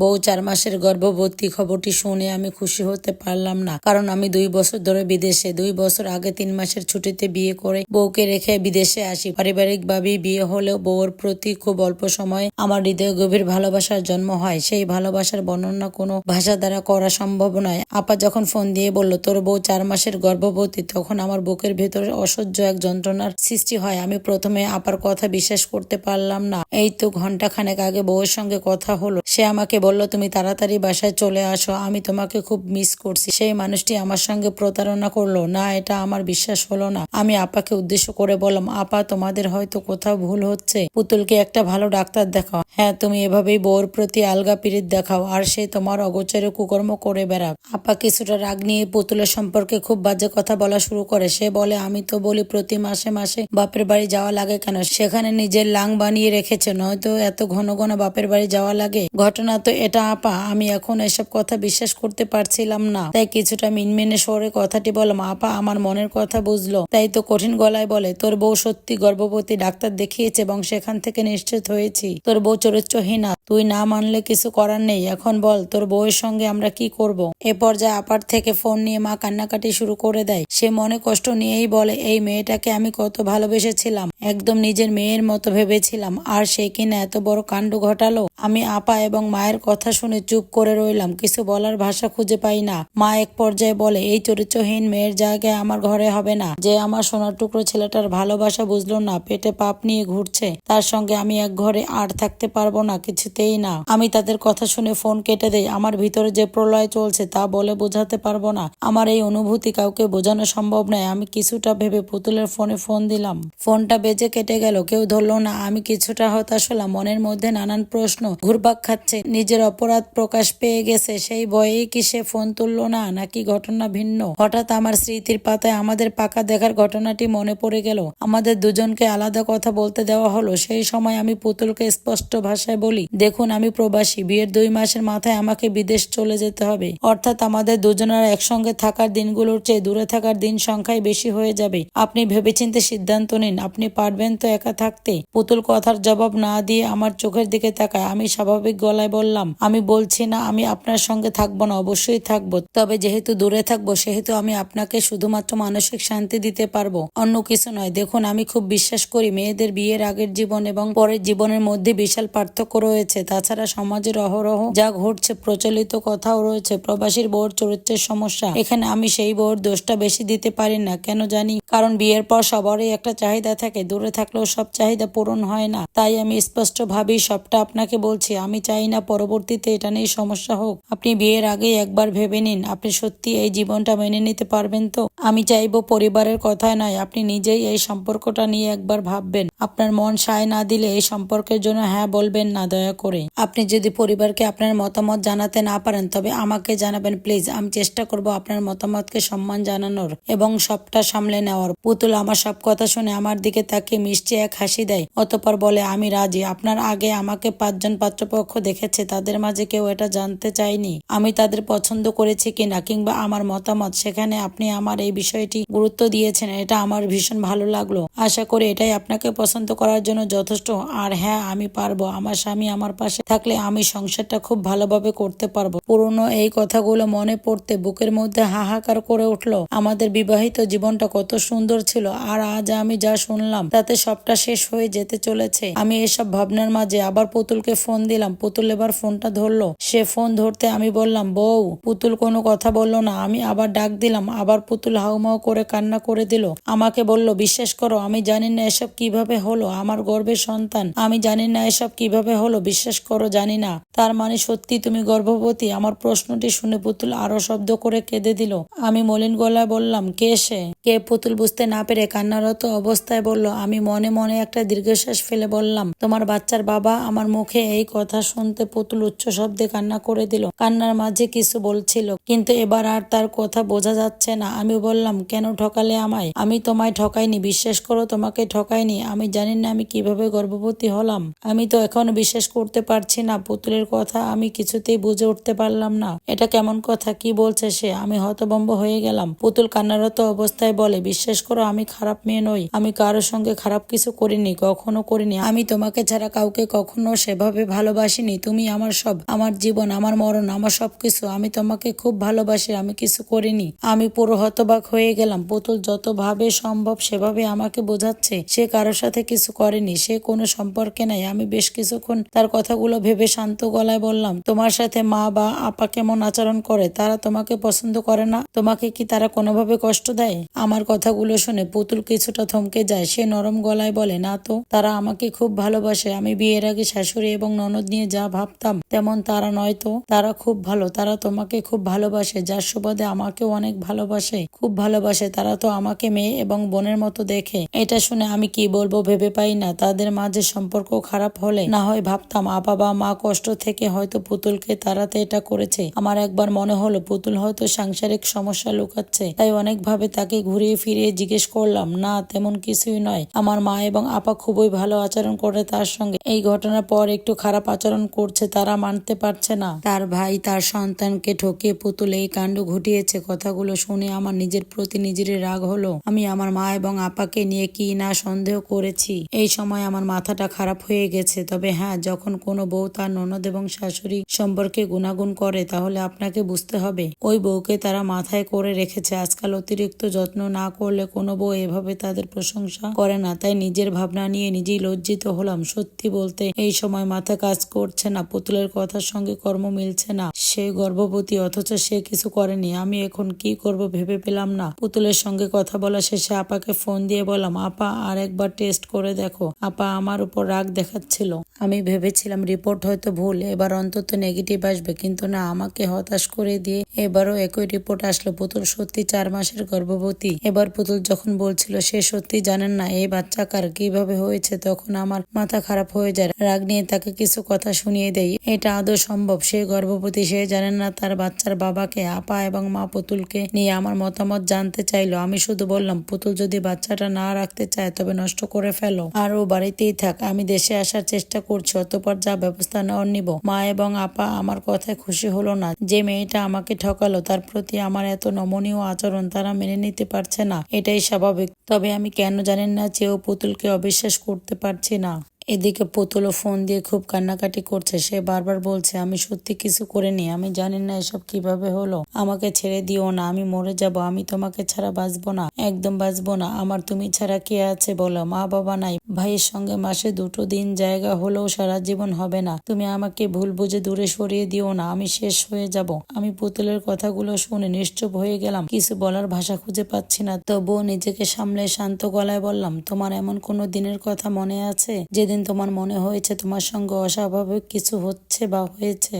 বউ চার মাসের গর্ভবতী। খবরটি শুনে আমি খুশি হতে পারলাম না, কারণ আমি দুই বছর ধরে বিদেশে। দুই বছর আগে তিন মাসের ছুটিতে বিয়ে করে বউকে রেখে বিদেশে আসি। পারিবারিক ভাবেই বিয়ে হলেও বউর প্রতি খুব অল্প সময়ে আমার হৃদয়ে গভীর ভালোবাসার জন্ম হয়। সেই ভালোবাসার বর্ণনা কোনো ভাষা দ্বারা করা সম্ভব নয়। আপা যখন ফোন দিয়ে বলল, তোর বউ চার মাসের গর্ভবতী, তখন আমার বুকের ভেতরে অসহ্য এক যন্ত্রণার সৃষ্টি হয়। আমি প্রথমে আপার কথা বিশ্বাস করতে পারলাম না। এই তো ঘণ্টা খানেক আগে বউয়ের সঙ্গে কথা হলো। সে আমাকে বলল, তুমি তাড়াতাড়ি বাসায় চলে আসো, আমি তোমাকে খুব মিস করছি। সেই মানুষটি আমার সঙ্গে প্রতারণা করল। না, এটা আমার বিশ্বাস হলো না। আমি আপাকে উদ্দেশ্য করে বললাম, আপা, তোমাদের হয়তো কোথাও ভুল হচ্ছে। পুতুলকে একটা ভালো ডাক্তার দেখাও। হ্যাঁ তুমি এভাবেই বউর প্রতি আলগা পিরিত দেখাও, আর সে তোমার অগোচরে কুকর্ম করে বেড়াক। আপা কিছুটা রাগ নিয়ে পুতুলের সম্পর্কে খুব বাজে কথা বলা শুরু করে। সে বলে, আমি তো বলি, প্রতি মাসে মাসে বাপের বাড়ি যাওয়া লাগে কেন? সেখানে নিজের লাং বানিয়ে রেখেছে, নয়তো এত ঘন ঘন বাপের বাড়ি যাওয়া লাগে? ঘটনা তো এটা আপা, আমি এখন এসব কথা বিশ্বাস করতে পারছিলাম না। তাই কিছুটা মিনমিনে সরে কথাটি বললাম, আপা, আমার মনের কথা বুঝলো। তাই তো কঠিন গলায় বলে, তোর বউ সত্যি গর্ভবতী ডাক্তার দেখিয়েছে এবং সেখান থেকে নিশ্চিত হয়েছি। তোর বউ চরিত্রহীনা, তুই না মানলে কিছু করার নেই। এখন বল, তোর বউয়ের সঙ্গে আমরা কি করব। এ পর্যায়ে আপার থেকে ফোন নিয়ে মা কান্নাকাটি শুরু করে দেয়। সে মনে কষ্ট নিয়েই বলে, এই মেয়েটাকে আমি কত ভালোবেসেছিলাম। একদম নিজের মেয়ের মতো ভেবেছিলাম। আর সে কিনা এত বড় কাণ্ড ঘটালো? আমি আপা এবং মায়ের কথা শুনে চুপ করে রইলাম। কিছু বলার ভাষা খুঁজে পাই না। মা এক পর্যায়ে বলে, এই চরিত্রহীন মেয়ের জায়গায় আমার ঘরে হবে না। যে আমার সোনার টুকরো ছেলেটার ভালোবাসা বুঝলো না, পেটে পাপ নিয়ে ঘুরছে। তার সঙ্গে আমি এক ঘরে আর থাকতে পারব না, কিছুতেই না। আমি তাদের কথা শুনে ফোন কেটে দেই। আমার ভিতরে যে প্রলয় চলছে তা বলে বোঝাতে পারব না। আমার এই অনুভূতি কাউকে বোঝানো সম্ভব নয়। আমি কিছুটা ভেবে পুতুলের ফোনে ফোন দিলাম। ফোনটা বেজে কেটে গেল। কেউ ধরলো না। আমি কিছুটা হতাশ হলাম। মনের মধ্যে নানান প্রশ্ন, ঘুরপাক খাচ্ছে। নিজের অপরাধ প্রকাশ পেয়ে গেছে, সেই ভয়েই কি সে ফোন তুললো না? নাকি ঘটনা ভিন্ন? হঠাৎ আমার স্মৃতির পাতায় আমাদের পাকা দেখার ঘটনাটি মনে পড়ে গেল। আমাদের দুজনকে আলাদা কথা বলতে দেওয়া হলো। সেই সময় আমি পুতুলকে স্পষ্ট ভাষায় বলি, দেখুন, আমি প্রবাসী। বিয়ের দুই মাসের মাথায় আমাকে বিদেশ চলে যেতে হবে। অর্থাৎ আমাদের দুজনের একসঙ্গে থাকার দিনগুলোর চেয়ে দূরে থাকার দিন সংখ্যাই বেশি হয়ে যাবে। আপনি ভেবেচিন্তে সিদ্ধান্ত নিন, আপনি পারবেন তো একা থাকতে? পুতুল কথার জবাব না দিয়ে আমার চোখের দিকে তাকায়। আমি স্বাভাবিক গলায় বললাম আমি বলছি না, আমি আপনার সঙ্গে থাকব না, অবশ্যই থাকব। তবে যেহেতু দূরে থাকব, সেহেতু আমি আপনাকে শুধুমাত্র মানসিক শান্তি দিতে পারব। অন্য কিছু নয়, দেখুন, আমি খুব বিশ্বাস করি মেয়েদের বিয়ের আগের জীবন এবং পরের জীবনের মধ্যে বিশাল পার্থক্য রয়েছে। তাছাড়া সমাজের অহরহ যা ঘটছে, প্রচলিত কথাও রয়েছে, প্রবাসীর বউর চরিত্রের সমস্যা। এখানে আমি সেই বউর দোষটা বেশি দিতে পারি না। কেন জানি? কারণ বিয়ের পর সবারই একটা চাহিদা থাকে, দূরে থাকলেও সব চাহিদা পূরণ হয় না। তাই আমি স্পষ্ট ভাবি সবটা আপনাকে বলছি, আমি চাই না পরবর্তীতে এটা নিয়ে সমস্যা হোক, আপনি বিয়ের আগে একবার ভেবে নিন, আপনি সত্যি এই জীবনটা মেনে নিতে পারবেন তো? আমি চাইব পরিবারের কথায় নয়, আপনি নিজেই এই সম্পর্কটা নিয়ে একবার ভাববেন। আপনার মন সায় না দিলে এই সম্পর্কের জন্য হ্যাঁ বলবেন না, দয়া করে। আপনি যদি পরিবারকে আপনার মতামত জানাতে না পারেন, তবে আমাকে জানাবেন, প্লিজ। আমি চেষ্টা করব আপনার মতামতকে সম্মান জানানোর এবং সবটা সামলে নেওয়ার। পুতুল আমার সব কথা শুনে আমার দিকে তাকে মিষ্টি এক হাসি দেয়, অতপর বলে, আমি রাজি। আপনার আগে আমাকে পাঁচজন পাত্রপক্ষ দেখেছে। তাদের মাঝে কেউ এটা জানতে চায়নি। আমি তাদের পছন্দ করেছি কিনা কিংবা আমার মতামত, সেখানে আপনি আমার এই বিষয়টি গুরুত্ব দিয়েছেন, এটা আমার ভীষণ ভালো লাগল। আশা করি এটাই আপনাকে পছন্দ করার জন্য যথেষ্ট। আর হ্যাঁ আমি পারব। আমার স্বামী আমার পাশে থাকলে আমি সংসারটা খুব ভালোভাবে করতে পারব। পুরনো এই কথাগুলো মনে পড়তে বুকের মধ্যে হাহাকার করে উঠল। আমাদের বিবাহিত জীবনটা কত সুন্দর ছিল। আর আজ আমি যা শুনলাম, তাতে সবটা শেষ হয়ে যেতে চলেছে। আমি এসব ভাবনার মাঝে আবার পুতুলকে ফোন দিলাম। পুতুল এবার ফোনটা ধরলো। সে ফোন ধরতে আমি বললাম, বউ, পুতুল কোনো কথা বলল না। আমি আবার ডাক দিলাম। আবার পুতুল হাউমাউ করে কান্না করে দিল। আমাকে বলল, বিশ্বাস করো, আমি জানি না এসব কীভাবে হলো আমার গর্ভের সন্তান। আমি জানি না এসব কীভাবে হলো, বিশ্বাস করো জানি না। তার মানে সত্যি তুমি গর্ভবতী? আমার প্রশ্নটি শুনে পুতুল আরও শব্দ করে কেঁদে দিল। আমি মলিন গলায় বললাম, কে সে? কে পুতুল বুঝতে না পেরে কান্নারত অবস্থায় বলল, আমি মনে মনে একটা দীর্ঘশ্বাস ফেলে বললাম, তোমার বাচ্চার বাবা আমার মুখে এই কথা শুনতে পুতুল উচ্চ শব্দে কান্না করে দিল। কান্নার মাঝে কিছু বলছিল, কিন্তু এবার আর তার কথা বোঝা যাচ্ছে না। আমি বললাম, কেন ঠকালে আমায়? আমি তোমায় ঠকাইনি, বিশ্বাস করো তোমাকে ঠকাইনি। আমি জানি না আমি কীভাবে গর্ভবতী হলাম। আমি তো এখন বিশ্বাস করতে পারছি না, পুতুলের কথা আমি কিছুতেই বুঝে উঠতে পারলাম না। এটা কেমন কথা? কি বলছে সে? আমি হতভম্ব হয়ে গেলাম। পুতুল কান্নারত অবস্থায় বলে, বিশ্বাস করো, আমি খারাপ মেয়ে নই। আমি কারোর সঙ্গে খারাপ কিছু করিনি, কখনো করিনি। আমি তোমাকে ছাড়া কাউকে কখনো সেভাবে ভালোবাসিনি। তুমি আমার সব, আমার জীবন, আমার মরণ, আমার সবকিছু। আমি তোমাকে খুব ভালোবাসি, আমি কিছু করিনি। আমি পুরো হতবাক হয়ে গেলাম। পুতুল যতভাবে সম্ভব সেভাবে আমাকে বোঝাচ্ছে। সে কারোর সাথে কিছু করেনি, সে কোনো সম্পর্কে নাই। আমি বেশ কিছুক্ষণ তার কথাগুলো ভেবে শান্ত গলায় বললাম, তোমার সাথে মা বা আপা কেমন আচরণ করে? তারা তোমাকে পছন্দ করে না। তোমাকে কি তারা কোনোভাবে কষ্ট দেয়? আমার কথাগুলো শুনে পুতুল কিছুটা থমকে যায়। সে নরম গলায় বলে, না তো, তারা আমাকে খুব ভালোবাসে। আমি বিয়ের আগে শাশুড়ি এবং ননদ নিয়ে যা ভাবতাম, তেমন তারা নয় তো। তারা খুব ভালো, তারা তোমাকে খুব ভালোবাসে। যার সুবাদে আমাকেও অনেক ভালোবাসে, খুব ভালোবাসে। তারা তো আমাকে মেয়ে এবং বোনের মতো দেখে। এটা শুনে আমি কি বলব ভেবে পাই না। তাদের মাঝে সম্পর্ক খারাপ হলে না হয় ভাবতাম আপা বা মা কষ্ট থেকে হয়তো পুতুলকে তারাতে এটা করেছে। আমার একবার মনে হলো, পুতুল হয়তো সাংসারিক সমস্যা লুকাচ্ছে। তাই অনেকভাবে তাকে ঘুরিয়ে ফিরিয়ে জিজ্ঞেস করলাম, না, তেমন কিছুই নয়। আমার মা এবং আপা খুবই ভালো আচরণ করে তার সঙ্গে। এই ঘটনার পর একটু খারাপ আচরণ করছে, তারা মানতে পারছে না। তার ভাই তার সন্তানকে ঠকিয়ে পুতুল এই কাণ্ড ঘটিয়েছে। কথাগুলো শুনে আমার নিজের প্রতি নিজেরই রাগ হলো। আমি আমার মা এবং আপাকে নিয়ে কি না সন্দেহ করেছি। এই সময় আমার মাথাটা খারাপ হয়ে গেছে। তবে হ্যাঁ যখন কোনো বউ তার ননদ এবং শাশুড়ি সম্পর্কে গুণাগুণ করে, তাহলে আপনাকে বুঝতে হবে। ওই বউকে তারা মাথায় করে রেখেছে। আজকাল অতিরিক্ত যত্ন না করলে কোনো বউ এভাবে তাদের প্রশংসা করে না। তাই নিজের ভাবনা নিয়ে নিজেই লজ্জিত হলাম। সত্যি বলতে, এই সময় মাথা কাজ করছে না, পুতুলের কথার সঙ্গে কর্ম মিলছে না। সে গর্ভবতী, অথচ সে কিছু করেনি। আমি এখন কি করব ভেবে পেলাম না। পুতুলের সঙ্গে কথা বলা শেষে আপাকে ফোন দিয়ে বললাম, আপা আর একবার টেস্ট করে দেখো। আপা আমার উপর রাগ দেখাচ্ছিল। আমি ভেবেছিলাম রিপোর্ট হয়তো ভুল, এবার অন্তত নেগেটিভ আসবে। কিন্তু না, আমাকে হতাশ করে দিয়ে এবারও একই রিপোর্ট আসলো। পুতুল সত্যি চার মাসের গর্ভবতী। এবার পুতুল যখন বলছিল, সে সত্যি জানেন না, এই বাচ্চা কার, কীভাবে হয়েছে? তখন আমার মাথা খারাপ হয়ে যায়। রাগ নিয়ে তাকে কিছু কথা শুনিয়ে দেয় এটা আদৌ সম্ভব? সে গর্ভবতী, সে জানেন না তার বাচ্চার বাবাকে, আপা এবং মা পুতুলকে নিয়ে আমার মতামত জানতে চাইলো। আমি শুধু বললাম, পুতুল যদি বাচ্চাটা না রাখতে চায়, তবে নষ্ট করে ফেলো। আর ও বাড়িতেই থাক, আমি দেশে আসার চেষ্টা করছি, অতপর যা ব্যবস্থা নেওয়ার নিব। মা এবং আপা আমার কথায় খুশি হলো না। যে মেয়েটা আমাকে ঠকালো, তার প্রতি আমার এত নমনীয় আচরণ তারা মেনে নিতে পারছে না। এটাই স্বাভাবিক। তবে আমি কেন জানেন না যে ও পুতুলকে অবিশ্বাস করতে পারছি না। এদিকে পুতুলও ফোন দিয়ে খুব কান্নাকাটি করছে। সে বারবার বলছে, আমি সত্যি কিছু করিনি, আমি জানি না এসব কীভাবে হলো। আমাকে ছেড়ে দিও না, আমি মরে যাব, আমি তোমাকে ছাড়া বাঁচবো না, একদম বাঁচবো না। আমার তুমি ছাড়া কে আছে বলো? মা বাবা নাই। ভাইয়ের সঙ্গে মাসে দুটো দিন জায়গা হলেও সারা জীবন হবে না। তুমি আমাকে ভুল বুঝে দূরে সরিয়ে দিও না, আমি শেষ হয়ে যাব। আমি পুতুলের কথাগুলো শুনে নিশ্চুপ হয়ে গেলাম। কিছু বলার ভাষা খুঁজে পাচ্ছি না। তবুও নিজেকে সামলে শান্ত গলায় বললাম, তোমার এমন কোনো দিনের কথা মনে আছে? যেদিন তোমার মনে হয়েছে তোমার সঙ্গে অস্বাভাবিক কিছু হচ্ছে বা হয়েছে?